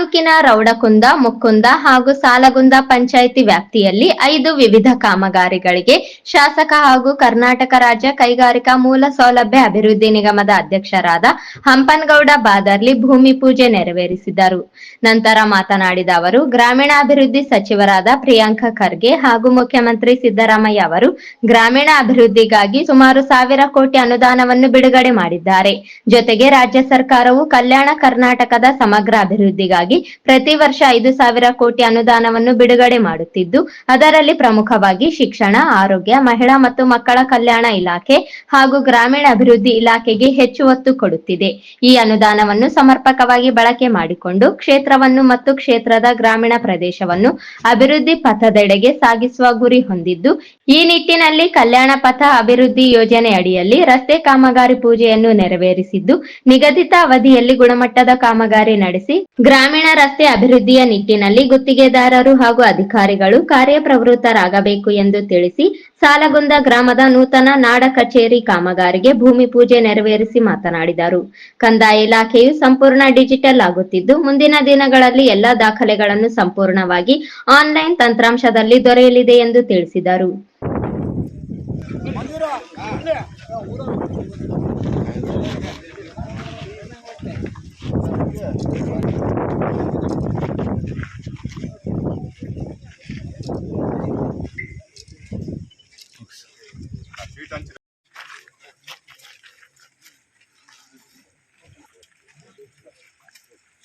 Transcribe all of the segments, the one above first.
ತಾಲೂಕಿನ ರೌಡಕುಂದ ಮುಕ್ಕುಂದ ಹಾಗೂ ಸಾಲಗುಂದ ಪಂಚಾಯಿತಿ ವ್ಯಾಪ್ತಿಯಲ್ಲಿ ಐದು ವಿವಿಧ ಕಾಮಗಾರಿಗಳಿಗೆ ಶಾಸಕ ಹಾಗೂ ಕರ್ನಾಟಕ ರಾಜ್ಯ ಕೈಗಾರಿಕಾ ಮೂಲ ಸೌಲಭ್ಯ ಅಭಿವೃದ್ಧಿ ನಿಗಮದ ಅಧ್ಯಕ್ಷರಾದ ಹಂಪನಗೌಡ ಬಾದರ್ಲಿ ಭೂಮಿ ಪೂಜೆ ನೆರವೇರಿಸಿದರು. ನಂತರ ಮಾತನಾಡಿದ ಅವರು, ಗ್ರಾಮೀಣಾಭಿವೃದ್ಧಿ ಸಚಿವರಾದ ಪ್ರಿಯಾಂಕ ಖರ್ಗೆ ಹಾಗೂ ಮುಖ್ಯಮಂತ್ರಿ ಸಿದ್ದರಾಮಯ್ಯ ಅವರು ಗ್ರಾಮೀಣ ಅಭಿವೃದ್ಧಿಗಾಗಿ ಸುಮಾರು ಸಾವಿರ ಕೋಟಿ ಅನುದಾನವನ್ನು ಬಿಡುಗಡೆ ಮಾಡಿದ್ದಾರೆ. ಜೊತೆಗೆ ರಾಜ್ಯ ಸರ್ಕಾರವು ಕಲ್ಯಾಣ ಕರ್ನಾಟಕದ ಸಮಗ್ರ ಅಭಿವೃದ್ಧಿಗಾಗಿ ಪ್ರತಿ ವರ್ಷ ಐದು ಸಾವಿರ ಕೋಟಿ ಅನುದಾನವನ್ನು ಬಿಡುಗಡೆ ಮಾಡುತ್ತಿದ್ದು, ಅದರಲ್ಲಿ ಪ್ರಮುಖವಾಗಿ ಶಿಕ್ಷಣ, ಆರೋಗ್ಯ, ಮಹಿಳಾ ಮತ್ತು ಮಕ್ಕಳ ಕಲ್ಯಾಣ ಇಲಾಖೆ ಹಾಗೂ ಗ್ರಾಮೀಣ ಅಭಿವೃದ್ಧಿ ಇಲಾಖೆಗೆ ಹೆಚ್ಚು ಒತ್ತು ಕೊಡುತ್ತಿದೆ. ಈ ಅನುದಾನವನ್ನು ಸಮರ್ಪಕವಾಗಿ ಬಳಕೆ ಮಾಡಿಕೊಂಡು ಕ್ಷೇತ್ರವನ್ನು ಮತ್ತು ಕ್ಷೇತ್ರದ ಗ್ರಾಮೀಣ ಪ್ರದೇಶವನ್ನು ಅಭಿವೃದ್ಧಿ ಪಥದೆಡೆಗೆ ಸಾಗಿಸುವ ಗುರಿ ಹೊಂದಿದ್ದು, ಈ ನಿಟ್ಟಿನಲ್ಲಿ ಕಲ್ಯಾಣ ಪಥ ಅಭಿವೃದ್ಧಿ ಯೋಜನೆ ಅಡಿಯಲ್ಲಿ ರಸ್ತೆ ಕಾಮಗಾರಿ ಪೂಜೆಯನ್ನು ನೆರವೇರಿಸಿದ್ದು, ನಿಗದಿತ ಅವಧಿಯಲ್ಲಿ ಗುಣಮಟ್ಟದ ಕಾಮಗಾರಿ ನಡೆಸಿ ಗ್ರಾಮೀಣ ರಸ್ತೆ ಅಭಿವೃದ್ಧಿಯ ನಿಟ್ಟಿನಲ್ಲಿ ಗುತ್ತಿಗೆದಾರರು ಹಾಗೂ ಅಧಿಕಾರಿಗಳು ಕಾರ್ಯಪ್ರವೃತ್ತರಾಗಬೇಕು ಎಂದು ತಿಳಿಸಿ ಸಾಲಗುಂದ ಗ್ರಾಮದ ನೂತನ ನಾಡ ಕಚೇರಿ ಕಾಮಗಾರಿಗೆ ಭೂಮಿ ಪೂಜೆ ನೆರವೇರಿಸಿ ಮಾತನಾಡಿದರು. ಕಂದಾಯ ಇಲಾಖೆಯು ಸಂಪೂರ್ಣ ಡಿಜಿಟಲ್ ಆಗುತ್ತಿದ್ದು, ಮುಂದಿನ ದಿನಗಳಲ್ಲಿ ಎಲ್ಲಾ ದಾಖಲೆಗಳನ್ನು ಸಂಪೂರ್ಣವಾಗಿ ಆನ್ಲೈನ್ ತಂತ್ರಾಂಶದಲ್ಲಿ ದೊರೆಯಲಿದೆ ಎಂದು ತಿಳಿಸಿದರು.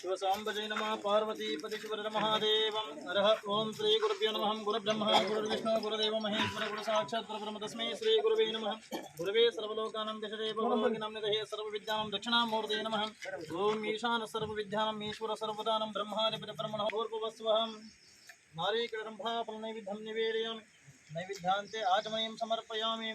శివసాంబజై నమ పార్వతీపతి శివర మహాదేవం హర ఓం శ్రీ గురుభ్యో నమ గురుబ్రహ్మ గురుర్విష్ణు గురుదేవ మహేశ్వర గురు సాక్షాత్ పరబ్రహ్మ తస్మై శ్రీ గురువే నమ గురువే సర్వలోకానం దిశదే భగవగినం నిధే సర్వవిద్యానం దక్షిణామూర్తే నమ ఓం ఈశాన సర్వవిద్యానం ఈశ్వర సర్వదానం బ్రహ్మాధిపతి బ్రహ్మణ పూర్వవస్వహం నారీకరంభాఫలనైవిధ్యం నివేదయామి నైవిధ్యాంతే ఆచమనీయం సమర్పయామి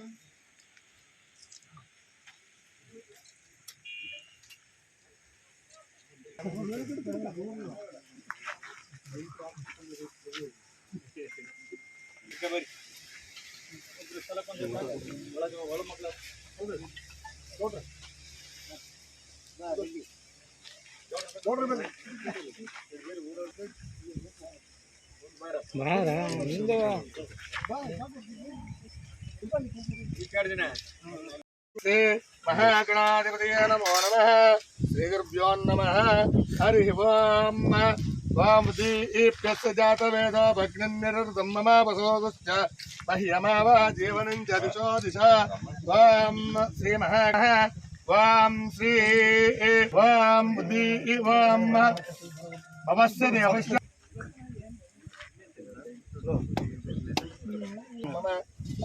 ಸಮರ್ಪಯಾಮಿ ಶ್ರೀ ಮಹಾಗಣಾಧಿಪತಿಯ ನಮೋ ನಮಃ श्रीगुरुभ्यो नमः हरिः ओम्। वामदीप्यस्तजातवेदो भग्निर्निरतं ममावसोगश्च मह्यमाव जीवनं च दिशो दिशा। वां श्रीमहाः वां श्री वां बुद्धि वां अवश्य देवश्य मम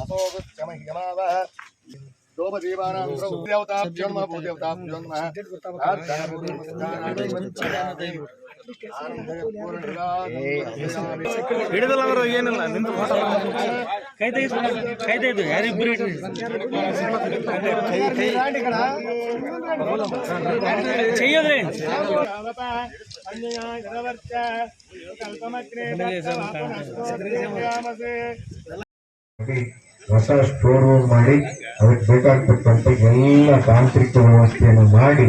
असोगश्च मह्यमावः ಹಿಡಿದಲ್ಲ ಅಂದ್ರೆ ಏನಿಲ್ಲ ನಿಂತು ಕೈ ತೆಗೆದು ಕೈ ತೆಗೆದು ಯಾರಿಬ್ಬರು చెయ్యదులే ಕಲ್ಪಮಗ್ರೆ ಹೊಸ ಸ್ಟೋರ್ ರೂಮ್ ಮಾಡಿ, ಅದಕ್ಕೆ ಬೇಕಾಗ್ತಕ್ಕಂಥ ಎಲ್ಲ ತಾಂತ್ರಿಕ ವ್ಯವಸ್ಥೆಯನ್ನು ಮಾಡಿ,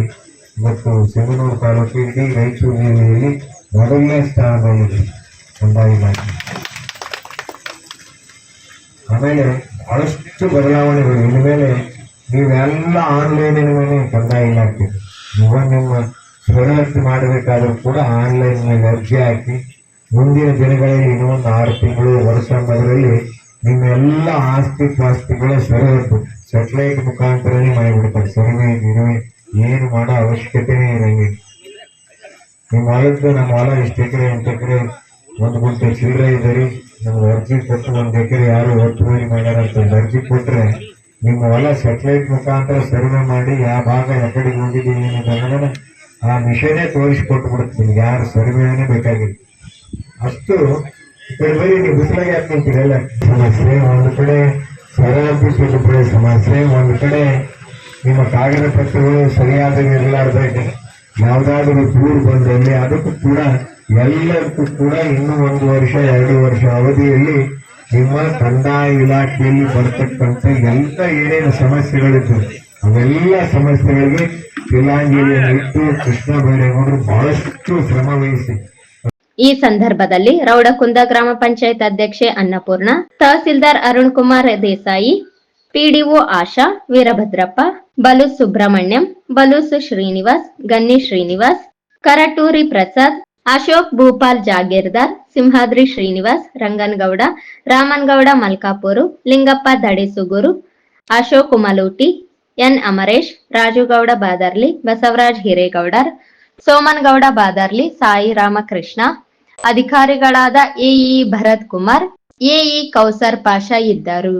ಇವತ್ತು ಸಿಂಗನೂರು ತಾಲೂಕು ಇಡೀ ರಾಯಚೂರು ಜಿಲ್ಲೆಯಲ್ಲಿ ಮೊದಲನೇ ಸ್ಥಾನದಲ್ಲಿದೆ ಕಂದಾಯ ಇಲಾಖೆ. ಆಮೇಲೆ ಬಹಳಷ್ಟು ಬದಲಾವಣೆಗಳು ಇನ್ಮೇಲೆ ನೀವೆಲ್ಲ ಆನ್ಲೈನಿನ ಮೇಲೆ ಕಂದಾಯ ಇಲಾಖೆ ಇವಾಗ ನಿಮ್ಮ ಸವಲತ್ತು ಮಾಡಬೇಕಾದ್ರೂ ಕೂಡ ಆನ್ಲೈನ್ ಮೇಲೆ ಅರ್ಜಿ ಹಾಕಿ, ಮುಂದಿನ ದಿನಗಳಲ್ಲಿ ಇನ್ನೊಂದು ಆರು ತಿಂಗಳು ವರ್ಷ ಅನ್ನೋದ್ರಲ್ಲಿ ನಿಮ್ಮೆಲ್ಲ ಆಸ್ತಿ ಪಾಸ್ತಿಗಳು ಸರಿಹದ್ದು ಸೆಟಲೈಟ್ ಮುಖಾಂತರನೇ ಮಾಡಿಬಿಡ್ತಾರೆ ಸರಿವೆ ಗಿರ್ವೆ ಏನು ಮಾಡೋ ಅವಶ್ಯಕತೆನೇ ಇರಂಗಿಲ್ಲ ನಿಮ್ಮ ಹೊಲದ್ದು, ನಮ್ಮ ಹೊಲ ಇಷ್ಟು ಎಕರೆ, ಎಂಟು ಎಕರೆ, ಒಂದು ಗುಂಟೆ ಚಿಲ್ಲರೆ ಇದೆ ರೀ. ನಮ್ಗೆ ಅರ್ಜಿ ಕೊಟ್ಟು ಒಂದು ಎಕರೆ ಯಾರು ಒತ್ತುವರಿ ಮಾಡ್ಯಾರ ಅಂತ ಅರ್ಜಿ ಕೊಟ್ಟರೆ ನಿಮ್ಮ ಹೊಲ ಸೆಟಲೈಟ್ ಮುಖಾಂತರ ಸರ್ವೆ ಮಾಡಿ ಯಾವ ಭಾಗ ಎಕಡೆಗೆ ಹೋಗಿದೆ ಏನಿದೆ ಆ ಮಿಷನೇ ತೋರಿಸ್ಕೊಟ್ಬಿಡುತ್ತೆ ಯಾರು ಸರ್ವೆನೇ ಬೇಕಾಗಿಲ್ಲ. ಅಷ್ಟು ನೀವು ಬಿಸಿಲಾಗಿ ಯಾಕೆ ನಿಂತಿರಲ್ಲ ಸಮಸ್ಯೆ ಒಂದು ಕಡೆ ಸರಳತೆ ಸಿಗುತ್ತದೆ ಸಮಸ್ಯೆ ಒಂದು ಕಡೆ, ನಿಮ್ಮ ಕಾಗದ ಪತ್ರಗಳು ಸರಿಯಾದ ಇರಲಾರ್ದಾಗ ಯಾವ್ದಾದ್ರು ದೂರು ಬಂದಲ್ಲಿ ಅದಕ್ಕೂ ಕೂಡ, ಎಲ್ಲದಕ್ಕೂ ಕೂಡ ಇನ್ನೂ ಒಂದು ವರ್ಷ, ಎರಡು ವರ್ಷ ಅವಧಿಯಲ್ಲಿ ನಿಮ್ಮ ಕಂದಾಯ ಇಲಾಖೆಯಲ್ಲಿ ಬರ್ತಕ್ಕಂಥ ಎಲ್ಲ ಏನೇನು ಸಮಸ್ಯೆಗಳಿತ್ತು ಅವೆಲ್ಲ ಸಮಸ್ಯೆಗಳಿಗೆ ತಿಲಾಂಜಲಿಯನ್ನು ಇಟ್ಟು ಕೃಷ್ಣ ಬೈರೇಗೌಡರು ಬಹಳಷ್ಟು ಶ್ರಮ ವಹಿಸಿ. ಈ ಸಂದರ್ಭದಲ್ಲಿ ರೌಡಕುಂದ ಗ್ರಾಮ ಪಂಚಾಯತ್ ಅಧ್ಯಕ್ಷೆ ಅನ್ನಪೂರ್ಣ, ತಹಸೀಲ್ದಾರ್ ಅರುಣ್ ಕುಮಾರ್ ದೇಸಾಯಿ, ಪಿಡಿಒ ಆಶಾ, ವೀರಭದ್ರಪ್ಪ, ಬಲು ಸುಬ್ರಹ್ಮಣ್ಯಂ ಬಲೂಸು ಶ್ರೀನಿವಾಸ್ ಗನ್ನಿ ಶ್ರೀನಿವಾಸ್, ಕರಟೂರಿ ಪ್ರಸಾದ್, ಅಶೋಕ್ ಭೂಪಾಲ್ ಜಾಗೀರ್ದಾರ್, ಸಿಂಹಾದ್ರಿ ಶ್ರೀನಿವಾಸ್, ರಂಗನಗೌಡ, ರಾಮನ್ಗೌಡ ಮಲ್ಕಾಪುರು, ಲಿಂಗಪ್ಪ ದಡಿಸುಗುರು ಅಶೋಕ್ ಕುಮಲೂಟಿ ಎನ್ ಅಮರೇಶ್, ರಾಜುಗೌಡ ಬಾದರ್ಲಿ, ಬಸವರಾಜ್ ಹಿರೇಗೌಡರ್, ಸೋಮನ್ಗೌಡ ಬಾದರ್ಲಿ, ಸಾಯಿ ರಾಮಕೃಷ್ಣ ಅಧಿಕಾರಿಗಳಾದ ಎಇ ಭರತ್ ಕುಮಾರ್ ಎಇ ಕೌಸರ್ ಪಾಷಾ ಇದ್ದರು.